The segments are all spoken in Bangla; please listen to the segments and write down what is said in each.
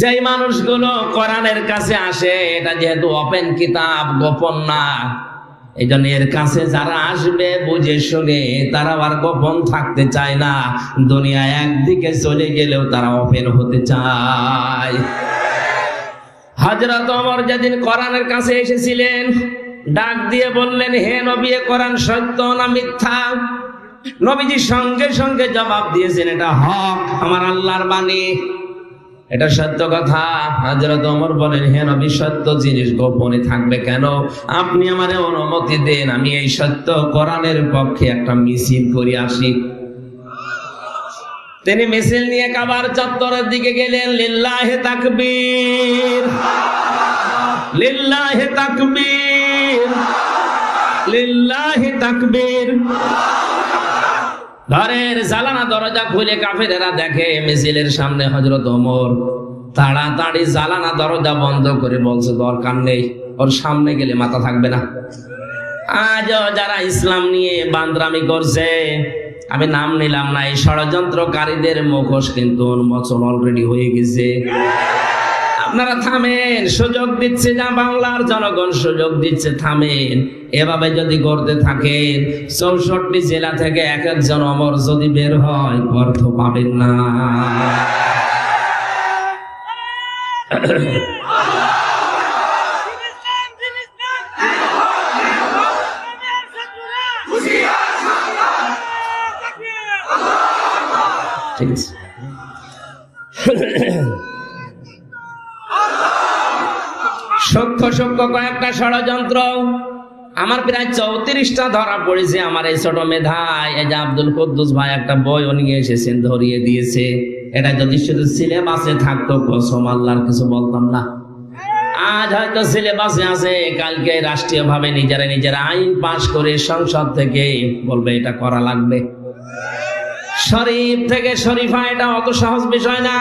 যেই মানুষগুলো কোরআনের কাছে আসে, এটা যেহেতু ওপেন কিতাব, গোপন না এই এর কাছে যারা আসবে, বুঝে শুনে তারা আর গোপন থাকতে চায় না। দুনিয়া একদিকে চলে গেলেও তারা ওপেন হতে চায়। হজরত অমর যেদিন কোরআনের কাছে এসেছিলেন, ডাক দিয়ে বললেন, হে নবী কোরআন সত্য না মিথ্যা? নবীজি সঙ্গে সঙ্গে জবাব দিয়েছেন, এটা হক, আমার আল্লাহর বাণী। এটা সত্য কথা। হজরত অমর বলেন, হে নবী, সত্য জিনিস গোপনে থাকবে কেন? আপনি আমার অনুমতি দেন, আমি এই সত্য কোরআনের পক্ষে একটা মিছিল করে আসি। তিনি মিছিল নিয়ে কাবার চত্বরের দিকে গেলেন, লিল্লাহে তাকবীর লিল্লাহে তাকবীর লিল্লাহে তাকবীর। ঘরের জালানা দরজা খুলে কাফেরেরা দেখে, মিছিলের সামনে হজরত ওমর তাড়াতাড়ি জালানা দরজা বন্ধ করে বলছে, দরকার নেই, ওর সামনে গেলে মাথা থাকবে না। আজ যারা ইসলাম নিয়ে বান্দরামি করছে, আমি নাম নিলাম না, এই ষড়যন্ত্রকারীদের মুখোশ কিন্তু উন্মোচন অলরেডি হয়ে গেছে। আপনারা থামেন, সুযোগ দিচ্ছে যা বাংলার জনগণ, সুযোগ দিচ্ছে, থামেন। এভাবে যদি করতে থাকেন, চৌষট্টি জেলা থেকে এক একজন অমর যদি বের হয় অর্থ পাবেন না। ঠিক আছে। সূক্ষ্ম সূক্ষ্ম কয়েকটা ষড়যন্ত্র। আমার প্রায় চৌত্রিশটা ধরা পড়েছে আমার এই ছোট মেধায়। এই যে আব্দুল কুদ্দুস ভাই একটা বইও নিয়ে এসেছেন, ধরিয়ে দিয়েছে। এটা যদি শুধু সিলেবাসে থাকতো, কসম আল্লাহর কিছু বলতাম না। আজ হয়তো সিলেবাসে আছে, কালকে রাষ্ট্রীয় ভাবে নিজেরা নিজেরা আইন পাশ করে সংসদ থেকে বলবে, এটা করা লাগবে। শরীফ থেকে শরীফা, এটা অত সহজ বিষয় না।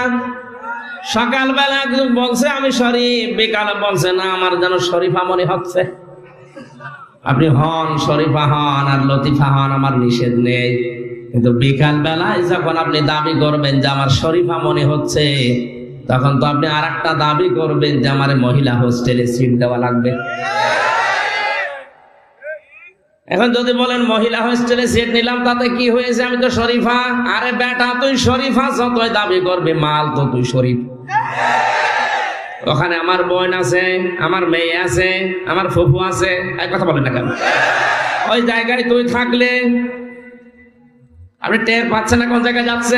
সকালবেলা বলছে, আমি শরীফ। বিকালে বলছে, না, আমার যেন শরীফা মনে হচ্ছে। আপনি হন, শরীফা হন আর লতিফা হন, আমার নিষেধ নেই। কিন্তু বিকাল বেলায় যখন আপনি দাবি করবেন যে আমার শরীফা মনে হচ্ছে, তখন তো আপনি আর দাবি করবেন যে আমার মহিলা হোস্টেলে সিট দেওয়া লাগবে। এখন যদি বলেন, মহিলা হোস্টেলে সিট নিলাম, তাতে কি হয়েছে? আমি তো শরীফা। আরে বেটা, তুই শরীফা, যতই দাবি করবে, মাল তো তুই শরীফ। ওখানে আমার বোন আছে, আমার মেয়ে আছে, আমার ফুফু আছে। এক কথা বলেন না কেন? ওই জায়গায় তুই থাকলে, আপনি টের পাচ্ছেন না কোন জায়গায় যাচ্ছে?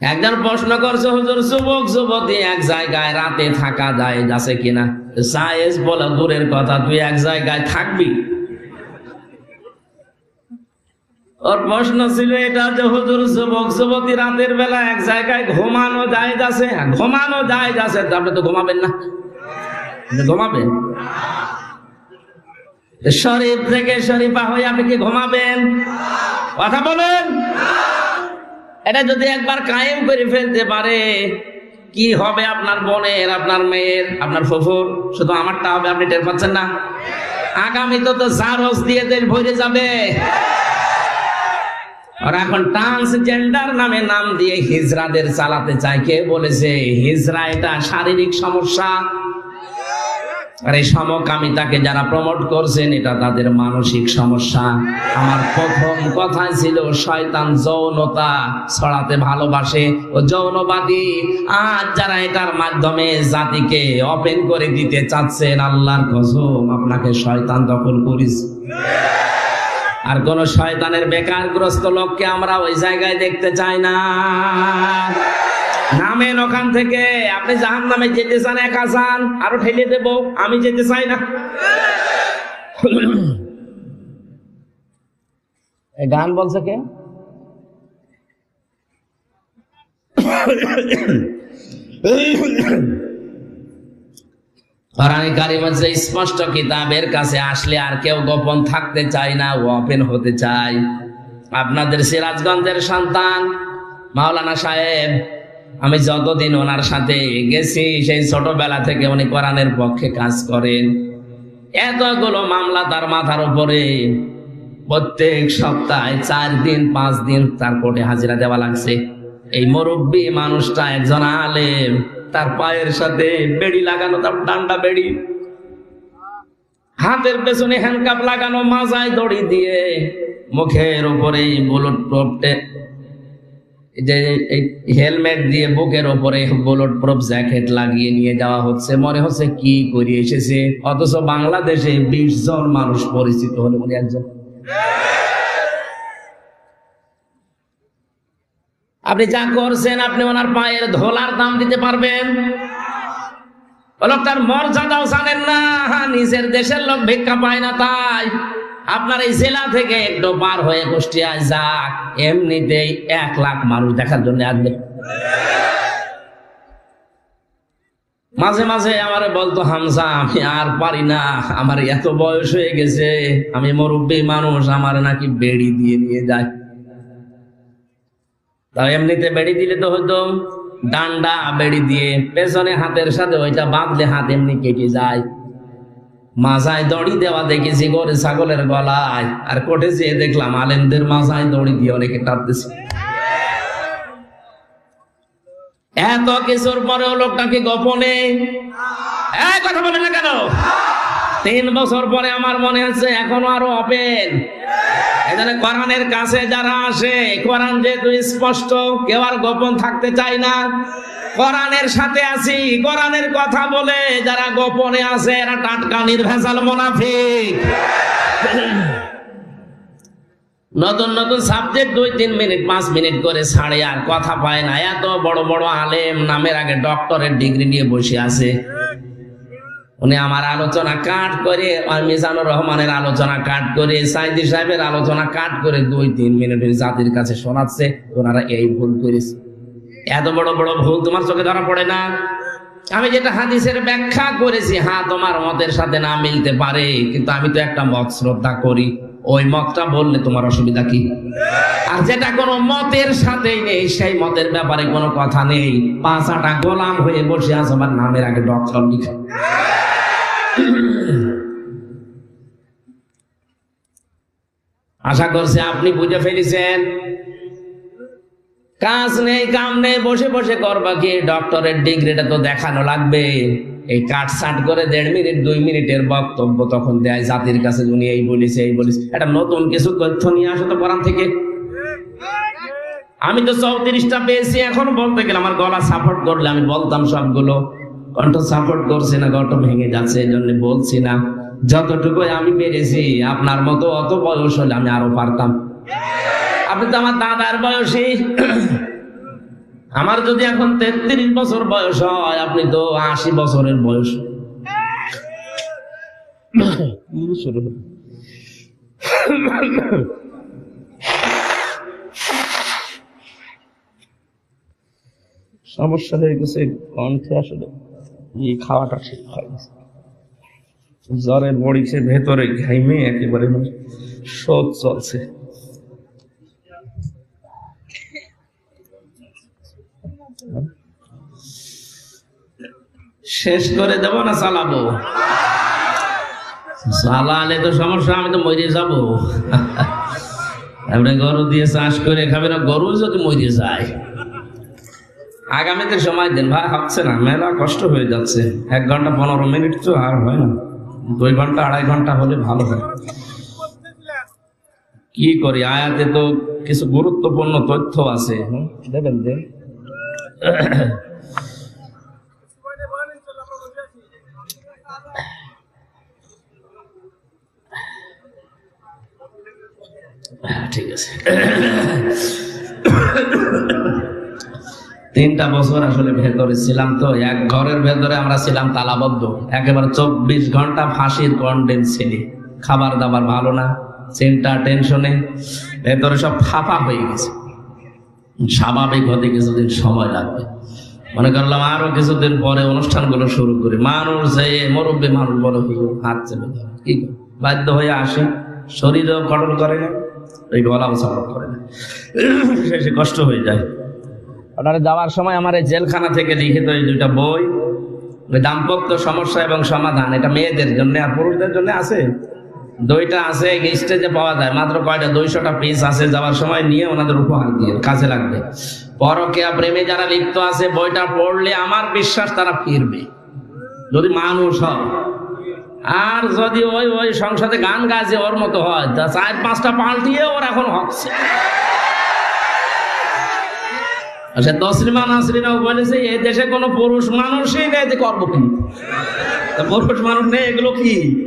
একজন প্রশ্ন করছে, হুজুর, যুবক, যুবতী এক জায়গায় রাতে থাকা যায়, যাচ্ছে কিনা? সায়েস বলে, দূরের কথা, তুই এক জায়গায় থাকবি? ওর প্রশ্ন ছিল এটা যে, হুজুর, যুবক, যুবতী রাতের বেলা এক জায়গায় ঘুমানো যায়, যাচ্ছে? ঘুমানো যায়, যাচ্ছে। আপনি তো ঘুমাবেন না। ঘুমাবেন? শরীফ থেকে শরীফা হয়ে আপনি কি ঘুমাবেন? কথা বলেন। এটা যদি একবার কায়েম করে ফেলতে পারে, কি হবে আপনার বোনের, আপনার মেয়ের, আপনার ফুফুর শুধু আমারটা হবে, আপনি টের পাচ্ছেন না? আগামী তো জারস দিয়ে দেশ ভরে যাবে। আর এখন ট্রান্সজেন্ডার নামে নাম দিয়ে হিজরাদের চালাতে চায় কে বলেছে? হিজরা এটা শারীরিক সমস্যা। আর এই সমকামিতাকে যারা প্রমোট করছেন, এটা তাদের মানসিক সমস্যা। আমার প্রথম কথা ছিল, শয়তান যৌনতা ছড়াতে ভালোবাসে। ও যৌনবাদী, আজ যারা এটার মাধ্যমে জাতিকে ওপেন করে দিতে চাচ্ছেন, আল্লাহর কসম, আপনাকে শয়তান দখল করিস আর কোন শয়তানের বেকারগ্রস্ত লোককে আমরা ওই জায়গায় দেখতে চাই না। নামেন ওখান থেকে। আপনি জাহান নামে যেতে চান একা চান আরও ঠেলে দেব। আমি যেতে চাই না। গান বলছে কে? কোরআনে কারিমের যে স্পষ্ট কিতাবের কাছে আসলে আর কেউ গোপন থাকতে চায় না ওপেন হতে চায়। আপনাদের সিরাজগঞ্জের সন্তান মাওলানা সাহেব আমি যতদিন ওনার সাথে গেছি, সেই ছোটবেলা থেকে উনি কোরআনের পক্ষে কাজ করেন। এতগুলো মামলা তার মাথার উপরে। প্রত্যেক সপ্তাহে চার দিন, পাঁচ দিন তার কোর্টে হাজিরা দেওয়া লাগছে। এই মুরব্বী মানুষটা একজন আলেম। তার পায়ের সাথে বেড়ি লাগানো, তার ডান্ডা বেড়ি। হাতের পেছনে হ্যান্ডকাপ লাগানো, মাজায় দড়ি দিয়ে। মুখের উপরে বুলেট প্রুফটে যে হেলমেট দিয়ে বুকের উপরে বুলেট প্রুফ জ্যাকেট লাগিয়ে নিয়ে যাওয়া হচ্ছে। মনে হচ্ছে কি করে এসেছে? অথচ বাংলাদেশে বিশ জন মানুষ পরিচিত হলে উনি একজন। আপনি যা করছেন, আপনি ওনার পায়ের ধোলার দাম দিতে পারবেন? লোকটার মর্যাদাও জানেন না, নিজের দেশের লোক ভিক্ষা পায় না তাই। আপনার এই জেলা থেকে একটু পার হয়ে কুষ্টিয়ায় যাক, এমনিতেই এক লাখ মানুষ দেখার জন্য আসবে। মাঝে মাঝে আমার বলতো হামসা আমি আর পারি না, আমার এত বয়স হয়ে গেছে, আমি মুরব্বী মানুষ, আমার নাকি বেড়ি দিয়ে নিয়ে যায় তা এমনিতে বেড়ি দিলে তো হয়তো ডান্ডা, বেড়ি দিয়ে, পেছনে হাতের সাথে ওইটা বাঁধলে হাত এমনি কেটে যায়। মাজায় দড়ি দেওয়া দেখেছি গরে ছাগলের গলায়। আর কোটে যেয়ে দেখলাম আলেমদের মাজায় দড়ি দিয়ে অনেকে টানতেছে। এত কিছুর পরেও লোকটাকে গোপনে। কথা বলে না কেন? তিন বছর পরে আমার মনে হচ্ছে এখনও আরও ওপেন এখানে কোরআনের কাছে যারা আসে, কোরআন যেহেতু স্পষ্ট, কেউ আর গোপন থাকতে চায় না। কোরআনের সাথে আছি, কোরআনের কথা বলে যারা গোপনে আছে, এরা টাটকা, নির্ভেজাল মোনাফিক। নতুন নতুন সাবজেক্ট দুই, তিন মিনিট, পাঁচ মিনিট করে ছাড়ে আর কথা পায় না। এত বড় বড় আলেম, নামের আগে ডক্টরের ডিগ্রি নিয়ে বসে আছে। উনি আমার আলোচনা কাট করে মিজানুর রহমানের আলোচনা কাট করে, সাইদি সাহেবের আলোচনা কাট করে দুই তিন মিনিটের জাতির কাছে শোনাচ্ছে, ওনারা এই ভুল করেছে। এত বড় বড় ভুল তোমার চোখে ধরা পড়ে না? আমি যেটা হাদিসের ব্যাখ্যা করেছি হ্যাঁ তোমার মতের সাথে না মিলতে পারে, কিন্তু আমি তো একটা মত শ্রদ্ধা করি। ওই মতটা বললে তোমার অসুবিধা কি? আর যেটা কোনো মতের সাথেই নেই, সেই মতের ব্যাপারে কোনো কথা নেই। পাঁচাটা গোলাম হয়ে বসে আছে আমার নামের আগে ডক্টর লিখে। আশা করছি আপনি বুঝে ফেলেছেন। কাজ নেই, কাম নেই, বসে বসে করবা কি? ডক্টরের ডিগ্রিটা তো দেখানো লাগবে। এই কাট সাট করে দেড় মিনিট, দুই মিনিটের বক্তব্য তখন দেয় জাতির কাছে, উনি এই বলিছে, এই বলিস একটা নতুন কিছু তথ্য নিয়ে আসো তো থেকে। আমি তো চৌত্রিশটা পেয়েছি, এখন বলতে গেলে আমার গলা সাপোর্ট করলে আমি বলতাম সবগুলো। কণ্ঠ সাপোর্ট করছে না কণ্ঠ ভেঙে যাচ্ছে এই জন্য বলছি না। যতটুকু আমি পেরেছি, আপনার মতো অত বয়স হলে আমি আরও পারতাম। আপনি তো আমার দাদার বয়সী। আমার যদি এখন তেত্রিশ বছর বয়স হয়, আপনি তো আশি বছরের বয়স সমস্যা হয়ে গেছে, কণ্ঠে আসলে এই খাওয়াটা ঠিক হয়। জ্বরের বড়িছে, ভেতরে ঘাইমে একেবারে মানে শোধ চলছে শেষ করে দেব না চালাবো? চালালে তো সমস্যা আমি তো মরে যাব। আপনি গরু দিয়ে চাষ করে খাবে না গরু যদি মরে যায়। আগামীতে সময় দেন ভাই হচ্ছে না মেলা কষ্ট হয়ে যাচ্ছে। এক ঘণ্টা পনেরো মিনিট তো আর হয় না। দুই ঘণ্টা আড়াই ঘণ্টা হলে ভালো হয়। কি করি? আয়াতে তো কিছু গুরুত্বপূর্ণ তথ্য আছে। যে? হ্যাঁ, ঠিক আছে। তিনটা বছর আসলে ভেতরে ছিলাম তো, এক ঘরের ভেতরে আমরা ছিলাম তালাবদ্ধ। একেবারে চব্বিশ ঘণ্টা ফাঁসির কন্ডেন ছেলে। খাবার দাবার ভালো না, চিন্তা, টেনশনে ভেতরে সব ফাঁপা হয়ে গেছে। স্বাভাবিক হতে কিছুদিন সময় লাগবে। মনে করলাম আরও কিছুদিন পরে অনুষ্ঠানগুলো শুরু করি। মানুষ যে মুরব্বী মানুষ বলে, হুজুর, হাত চেপে কি বাধ্য হয়ে আসে। শরীরও কটল করে না এই গলাও সাপোর্ট করে না। শেষে কষ্ট হয়ে যায়। ওনারা যাওয়ার সময় আমার এই জেলখানা থেকে লিখিত এই দুইটা বই। দাম্পত্য সমস্যা এবং সমাধান, এটা মেয়েদের জন্য আর পুরুষদের জন্য আছে? দইটা আছে স্টেজে পাওয়া যায়। মাত্র কয়টা? দুইশোটা পিস আছে, যাওয়ার সময় নিয়ে ওনাদের উপহার দিয়ে কাজে লাগবে। পরকিয়া প্রেমে যারা লিপ্ত আছে, বইটা পড়লে আমার বিশ্বাস তারা ফিরবে। যদি মানুষ হয়। আর যদি ওই ওই সংসদে গান গাছে ওর মতো হয়, তা চার পাঁচটা পাল্টিয়ে ওর এখন হচ্ছে। সে তসলিমা নাসরিনাও বলেছে এই দেশে কোনো পুরুষ মানুষই নেই, যে করব কি? তা পুরুষ মানুষ নেই, এগুলো কি?